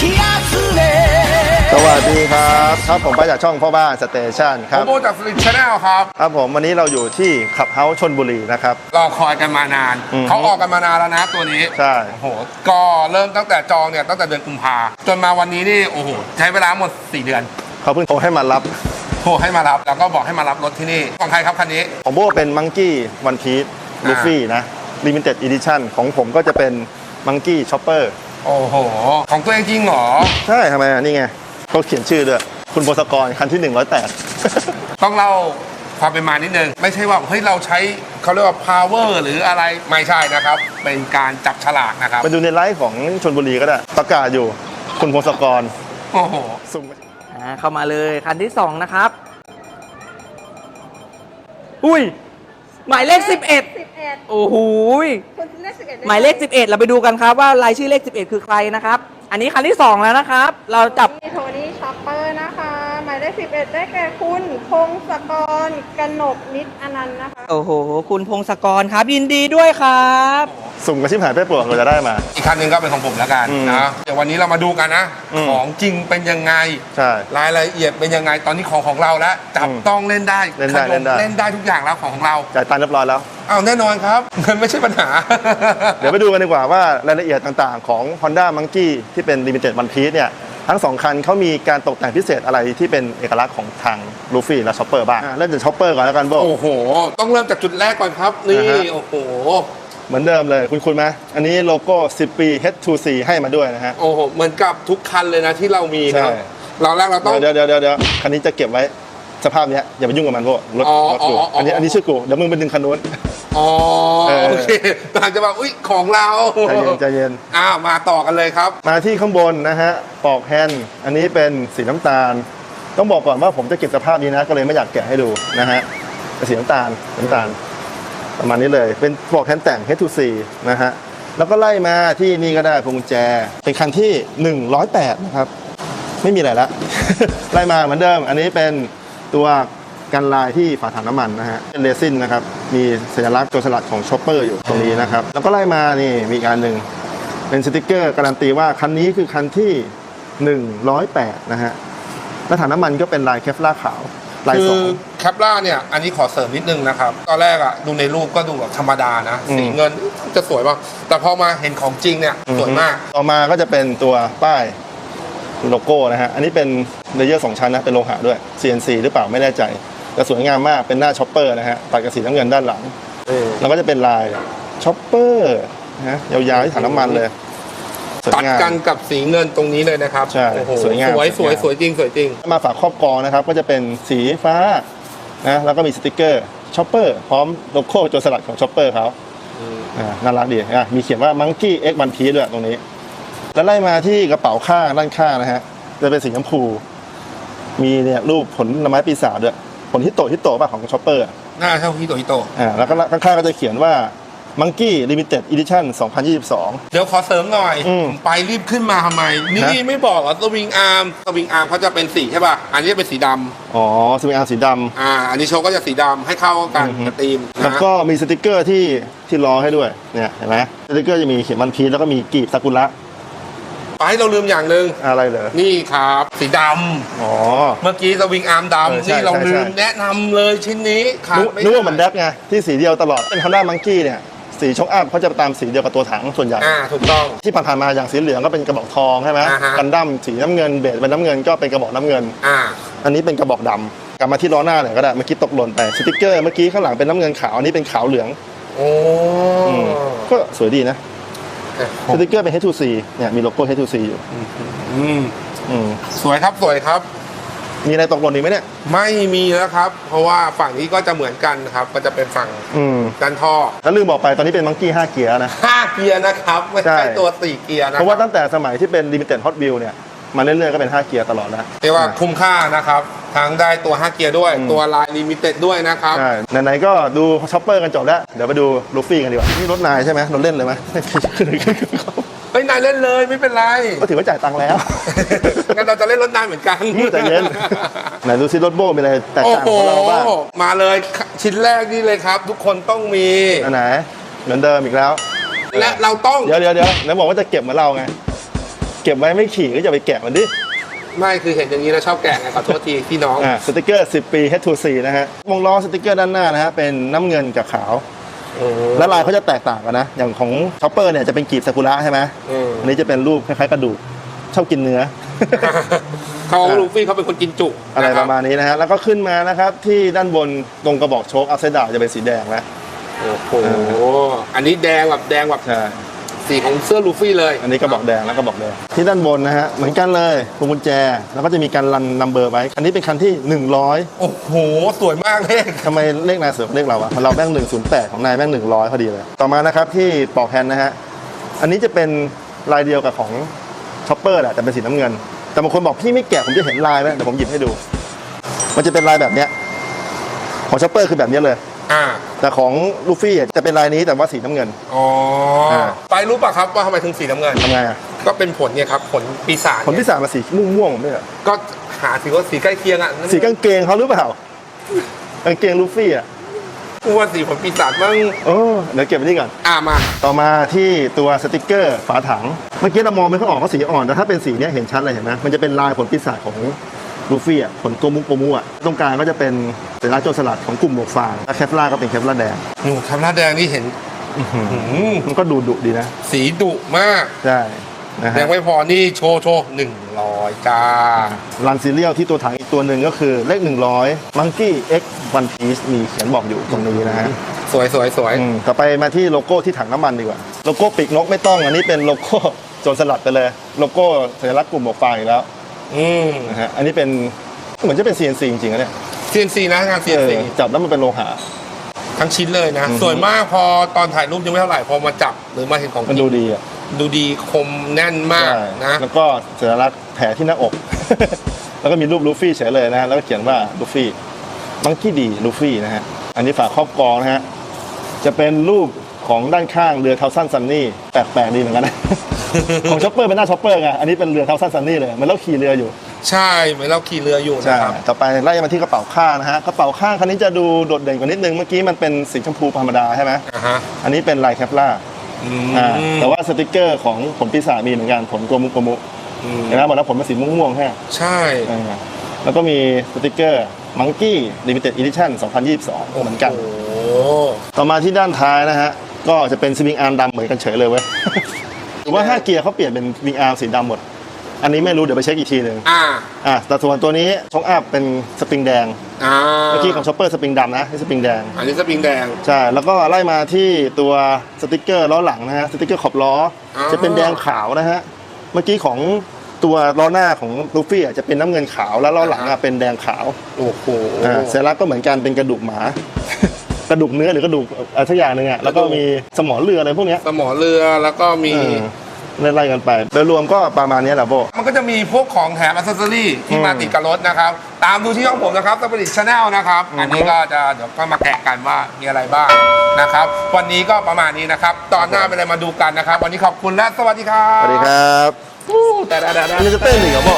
สวัสดีครับครับผมมาจากช่องพ่อบ้านสเตชันครับมโบจากสลิดชาแนลครับ ครับผมวันนี้เราอยู่ที่ขับเฮาชนบุรีนะครับ รอคอยกันมานานเขาออกกันมานานแล้วนะตัวนี้ใช่ โอ้โห ก็เริ่มตั้งแต่จองเนี่ยตั้งแต่เดือนกุมภาจนมาวันนี้นี่โอ้โห ใช้เวลาหมด 4 เดือน เขาเพิ่งโทรให้มารับโทรให้มารับ แล้วก็บอกให้มารับรถที่นี่ ของใครครับคันนี้ ของโบเป็นมังกี้วันพี e ลูฟี่นะลิมิเต็ดอีดิชั่นของผมก็จะเป็นมังกี้ช็อปเปอร์ โอ้โห ของตัวเองจริงเหรอ ใช่ทำไมอะนี่ไงเขาเขียนชื่อด้วย คุณโบสกรคันที่ 108 ต้องเล่าความเป็นมานิดนึง ไม่ใช่ว่าเฮ้ยเราใช้เขาเรียกว่า power หรืออะไรไม่ใช่นะครับ เป็นการจับฉลากนะครับมาดูในไลฟ์ของชนบุรีก็ได้ ประกาศอยู่ คุณโบสกร โอ้โหสุ่มอ่าเข้ามาเลยคันที่สองนะครับ อุ้ย หมายเลข11 11โอ้โหยคุณเลข11ได้หมายเลข 11 เราไปดูกันครับว่ารายชื่อเลข 11 คือใครนะครับ อันนี้คันที่ 2 แล้วนะครับ เราจับ โทนี่ช็อปเปอร์นะคะหมายเลข11ได้แก่คุณพงศกรกนกนิดอนันต์นะคะ โอ้โห คุณพงศกรครับ ยินดีด้วยครับ สุ่มกระชิบหายไปปลวกเราจะได้มา อีกคันหนึงก็เป็นของผมแล้วกันอืมนะเดี๋ยววันนี้เรามาดูกันนะ อืม ของจริงเป็นยังไง ใช่ รายละเอียดเป็นยังไงตอนนี้ของของเราแล้วจับอืมต้องเล่นได้เล่นได้ขมเล่นได้ เล่นได้ทุกอย่างแล้วของของเราจ่ายตังค์เรียบร้อยแล้วอ้าวแน่นอนครับ เงินไม่ใช่ปัญหา เดี๋ยวไปดูกันดีกว่าว่ารายละเอียดต่างๆ ของ Honda Monkey ที่เป็น Limited One Piece เนี่ย ทั้งสองคันเขามีการตกแต่งพิเศษอะไรที่เป็นเอกลักษณ์ของทางลูฟี่และชอปเปอร์บ้างอะเริ่มจากชอปเปอร์ก่อนแล้วกันโบ โอ้โห ต้องเริ่มจากจุดแรกก่อนครับ นี่อ่าฮะ โอ้โห เหมือนเดิมเลยคุณคุณไหมอันนี้โลโก้ 10 ปี H2C ให้มาด้วยนะฮะ โอ้โห เหมือนกับทุกคันเลยนะที่เรามีใช่นะเราแรกเราต้อง เดี๋ยวเดี๋ยวเดี๋ยวเดี๋ยวคันนี้จะเก็บไว้สภาพเนี้ยอย่าไปยุ่งกับมันโบรถอ๋อรถกูอ๋ออ๋ออัอันนี้อันนี้ชื่อกูเดี๋ยวมึงไปดึงคันนู้น อ๋อเออโอเคกำลังจะบอกอุ้ยของเราใจเย็นใจเย็นอ้าวมาต่อกันเลยครับ มาที่ข้างบนนะฮะปลอกแฮนด์อันนี้เป็นสีน้ำตาล ต้องบอกก่อนว่าผมจะเก็บสภาพนี้นะ ก็เลยไม่อยากแกะให้ดูนะฮะเป็นสีน้ำตาลสีน้ำตาล ประมาณนี้เลย เป็นปลอกแฮนด์แต่ง H2C นะฮะแล้วก็ไล่มาที่นี่ก็ได้พวงกุญแจ เป็นคันที่ 108 นะครับ ไม่มีอะไรละ ไล่มาเหมือนเดิม อันนี้เป็นตัว กันลายที่ฝาถังน้ำมันนะฮะเป็นเรซินนะครับ มีสัญลักษณ์ตัวสลัดของชอปเปอร์อยู่ตรงนี้นะครับ แล้วก็ไล่มานี่มีอีกอันหนึ่งเป็นสติกเกอร์การันตีว่าคันนี้คือคันที่ 108 นะฮะแล้วถังน้ำมันก็เป็นลายเคฟลาร์ขาวลายคืสอองแคปล่าเนี่ย อันนี้ขอเสริมนิดนึงนะครับ ตอนแรกอะดูในรูปก็ดูแบบธรรมดานะอืมสีเงินจะสวยป่ะแต่พอมาเห็นของจริงเนี่ย สวยมาก ต่อมาก็จะเป็นตัวป้ายโลโก้นะฮะ อันนี้เป็นเลเยอร์สองชั้นนะ เป็นโลหะด้วย CNC หรือเปล่าไม่แน่ใจ แต่สวยงามมากเป็นหน้าช็อปเปอร์นะฮะตัดกับสีน้ำเงินด้านหลัง แล้วก็จะเป็นลายช็อปเปอร์นะฮะยาวๆที่ถังน้ำมันเลย สวยตัดงาม กันกับสีเงินตรงนี้เลยนะครับใช่โอ้โหสวยงามสวยสสววยยงาม สวยจริงสวยจริง มาฝากครอบกรองนะครับ ก็จะเป็นสีฟ้านะแล้วก็มีสติกเกอร์ช็อปเปอร์พร้อมโลโก้โจรสลัดของช็อปเปอร์เขาอ่าน่ารักดีอะมีเขียนว่า Monkey X One Piece ด้วยตรงนี้ แล้วไล่มาที่กระเป๋าข้างด้านข้างนะฮะจะเป็นสีชมพู มีเนี่ยรูปผลไม้ปีศาจด้วย ผลฮิตโตะฮิตโตะป่ะของช็อปเปอร์หน้าเท่าฮิโตฮิโตอ่าแล้วก็ข้างๆก็จะเขียนว่า Monkey Limited Edition 2022 เดี๋ยวขอเสริมหน่อยอืมไปรีบขึ้นมาทำไม นี่ฮะไม่บอกเหรอสวิงอาร์มสวิงอาร์มเขาจะเป็นสีใช่ป่ะ อันนี้เป็นสีดำอ๋อสวิงอาร์มสีดำอ่า อันนี้โชว์ก็จะสีดำให้เข้ากันอือฮึกับธีมแล้วนะก็มีสติกเกอร์ที่ที่ล้อให้ด้วยเนี่ยเห็นไหมสติกเกอร์จะมีเขียนวันพีชแล้วก็มีกีบซากุระ ไปเราลืมอย่างหนึ่งอะไรเหรอนี่ครับสีดอ๋อำเมื่อกี้สวิงอาร์มเออดำใช่นี่เราใช่ลืมใช่แนะนำเลยชิ้นนี้ขาดนึกไม่นึกว่าเหมือนได้แดกไงที่สีเดียวตลอดเป็น Honda Monkey เนี่ยสีช็อคอัพเขาจะตามสีเดียวกับตัวถังส่วนใหญ่อ่าถูกต้องที่ผ่านๆมาอย่างสีเหลืองก็เป็นกระบอกทองใช่ไหมอ่าฮะกันดั้มสีน้ำเงินเบสเป็นน้ำเงินก็เป็นกระบอกน้ำเงินอ่าอันนี้เป็นกระบอกดำกลับมาที่ล้อหน้าหน่อยก็ได้เมื่อกี้ตกหล่นไปสติกเกอร์เมื่อกี้ข้างหลังเป็นน้ำเงินขาวอันนี้เป็นขาวเหลืองโอ้อืมก็สวยดีนะ สติกเกอร์เป็น H2C เนี่ยมีโลโก้ H2C อยู่อืมอืมสวยครับสวยครับ มีอะไรตกหล่นอีกไหมเนี่ย ไม่มีแล้วครับ เพราะว่าฝั่งนี้ก็จะเหมือนกันครับ ก็จะเป็นฝั่งอืมด้านท่อแล้วลืมบอกไปตอนนี้เป็นมังกี้5เกียร์นะ5เกียร์นะครับ ไม่ใช่ใช่ ตัว4เกียร์นะเพราะว่าคบตั้งแต่สมัยที่เป็น Limited Hot Wheel เนี่ย มาเรื่อยๆก็เป็น 5 เกียร์ตลอดแล้ว เรียกว่าคุ้มค่านะครับ ทั้งได้ตัว 5 เกียร์ด้วย อืม ตัวลายลิมิเต็ดด้วยนะครับ ใช่ไหนๆก็ดูช็อปเปอร์กันจบแล้ว เดี๋ยวไปดูลูฟี่กันดีกว่า นี่รถนายใช่ไหมรถเล่นเลยไหม เฮ้ย นายเล่นเลยไม่เป็นไร ก็ถือว่าจ่ายตังค์แล้ว งั้นเราจะเล่นรถนายเหมือนกันใจเย็น ไหนดูซิรถโบ้มีอะไรแตกโอ้ต่างโหของเราบ้างมาเลยชิ้นแรกนี่เลยครับ ทุกคนต้องมี อันไหนเหมือนเดิมอีกแล้ว และเราต้อง เดี๋ยวเดี๋ยวเดี๋ยวไหนบอกว่าจะเก็บเหมือนเราไง ก็บไว้ไม่ขี่ก็จะไปแกะมันดิ ไม่คือเห็นอย่างนี้แล้วชอบแกะไงขอโทษทีพี่น้อง อ่าสติกเกอร์ 10 ปี H2C นะฮะ วงล้อสติกเกอร์ด้านหน้านะฮะ เป็นน้ำเงินกับขาว และลายเขาจะแตกต่างกันนะ อย่างของช็อปเปอร์เนี่ยจะเป็นกีบซากุระใช่ไหมอืม อันนี้จะเป็นรูปคล้ายๆกระดูก ชอบกินเนื้อ เขาลูฟี่เขาเป็นคนกินจุอะไรนคปบ ระมาณนี้นะฮะ แล้วก็ขึ้นมานะครับที่ด้านบนตรงกระบอกโชคอัพไซด์ดาวจะเป็นสีแดงแล้ว โอ้โห อันนี้แดงแบบแดงแบบใช่ สีของเสื้อลูฟี่เลย อันนี้กระบอกแดงแล้วกระบอกแดงที่ด้านบนนะฮะเหมือนกันเลยพวงกุญแจแล้วก็จะมีการรันนัมเบอร์ไว้ อันนี้เป็นคันที่ 100 โอ้โห สวยมากเลยทำไมเลขนายเสือกเลขเราอะเราแม่ง108 ของนายแม่ง100 พอดีเลย ต่อมานะครับที่ปอกแฮนด์นะฮะอันนี้จะเป็นลายเดียวกับของช็อปเปอร์แหละแต่เป็นสีน้ำเงิน แต่บางคนบอกพี่ไม่แกะผมจะเห็นลายไหมเดี๋ยวผมหยิบให้ดู มันจะเป็นลายแบบเนี้ยของช็อปเปอร์คือแบบเนี้ยเลย อ่า แต่ของลูฟี่อะจะเป็นลายนี้แต่ว่าสีน้ำเงิน อ๋อ อาไปรู้ป่ะครับว่าทำไมถึงสีน้ำเงิน ทำไงอะก็เป็นผลเนี่ยครับผลปีศาจผลพิศาจมาสีม่วงๆไม่เหรอก็หาสีว่าสีใกล้เคียงอะสีกางเกงเขาหรือเปล่ากางเกงลูฟี่อะกูว่าสีผลปีศาจมั่งโอ้เดี๋ยวเก็บไว้นี่ก่อน อ่ามาต่อมาที่ตัวสติกเกอร์ฝาถัง เมื่อกี้เรามองไม่ค่อยออกว่าสีอ่อนแต่ถ้าเป็นสีเนี้ยเห็นชัดเลยเห็นไหมมันจะเป็นลายผลปีศาจของลูฟี่อะผลตัวมุกโปมุอะตรงกลางก็จะเป็นสัญลักษณ์โจรสลัดของกลุ่มหมวกฟางและแคปลาก็เป็นแคปลาแดง หนูคำหน้าแดงนี่เห็นหื มมันก็ดูดุดีนะ สีดุมาก ใช่นะแดฮะงไม่พอนี่โชว์โชว์หนึ่งร้อยจ้ารันซีเรียลที่ตัวถังอีกตัวหนึ่งก็คือเลข100 Monkey X One Piece มีเขียนบอกอยู่ตรงนี้นะฮะสวยสวยสวยอืมต่อไปมาที่โลโก้ที่ถังน้ำมันดีกว่า โลโก้ปีกนกไม่ต้องอันนี้เป็นโลโก้โจรสลัดไปเลย โลโก้สัญลักษณ์กลุ่มหมวกฟางอีกแล้วอืมนะฮะอันนี้เป็นเหมือนจะเป็น CNC จริงๆนะเนี่ย CNC นะงานเอ CNC อจับแล้วมันเป็นโลหะ ทั้งชิ้นเลยนะ อือฮึ สวยมากพอตอนถ่ายรูปยังไม่เท่าไหร่พอมาจับหรือมาเห็นของมันจริดูงดีอะดูดีคมแน่นมากใช่นะ แล้วก็สัญลักษณ์แผลที่หน้าอก แล้วก็มีรูปลูฟี่เฉยเลยนะฮะแล้วก็เขียนว่าลูฟี่มังกี้ดีลูฟี่นะฮะอันนี้ฝาครอบกรองนะฮะจะเป็นรูปของด้านข้างเรือเทาซันซันนี่แปลกๆดีเหมือนกันนะ ของช็อปเปอร์เป็นหน้าช็อปเปอร์ไงอันนี้เป็นเรือเทาซันซันนี่เลยเหมันเราขี่เรืออยู่ ใช่เหมือนเราขี่เรืออยู่ใช่นะครับ ต่อไปไล่มาที่กระเป๋าข้างนะฮะ กระเป๋าข้างคันนี้จะดูโดดเด่นกว่านิดนึง เมื่อกี้มันเป็นสีชมพูธรรมดาใช่ไหมอ่าฮะอันนี้เป็นลายแคปล่าอืมอ่า แต่ว่าสติกเกอร์ของผลปีศาจมีเหมือนกัน ผลโกมุโกมุอืมเห็นไหมบอกแล้วผลเป็นสีม่วงๆใช่ไหมใช่ อ่าแล้วก็มีสติกเกอร์มังกี้ลิมิเต็ดอีดิชั่น2022 เหมือนกัน โอ้โหต่อมาที่ด้านท้ายนะฮะ ก็จะเป็นสวิงอาร์มดำเหมือนกันเฉยเลยเว้ย หรือว่า 5 เกียร์เขาเปลี่ยนเป็นสวิงอาร์มสีดำหมด อันนี้ไม่รู้เดี๋ยวไปเช็คอีกทีหนึ่งอ่าอะแต่ส่วนตัวนี้ช็อคอัพเป็นสปริงแดงอ่าเมื่อกี้ของช็อปเปอร์สปริงดำนะนี่สปริงแดงอันนี้สปริงแดง ใช่แล้วก็ไล่มาที่ตัวสติกเกอร์ล้อหลังนะฮะสติกเกอร์ขอบล้ออ๋อจะเป็นแดงขาวนะฮะเมื่อกี้ของตัวล้อหน้าของลูฟี่อะจะเป็นน้ำเงินขาวแล้วล้อหลังอะเป็นแดงขาวโอ้โหอ่าเซรักก็เหมือนกันเป็นกระดูกหมา กระดูกเนื้อหรือ กระดูกอะไรสักอย่างหนึ่งอะแล้วก็มีสมอเรืออะไรพวกเนี้ย สมอเรือแล้วก็มีเออ ไล่ๆกันไป โดยรวมก็ประมาณเนี้ยแหละโบ มันก็จะมีพวกของแถมอัซเซอรี่ที่อืมมาติดกับรถนะครับ ตามดูที่ช่องผมนะครับตะประดิษฐ์ชาแนลนะครับ อันนี้ก็จะเดี๋ยวก็มาแกะกันว่ามีอะไรบ้างนะครับ วันนี้ก็ประมาณนี้นะครับ ตอนหน้าเป็นอะไรมาดูกันนะครับ วันนี้ขอบคุณและสวัสดีครับ สวัสดีครับอู้แต่แต่แต่อันนี้จะเต้นอีกเหรอโบ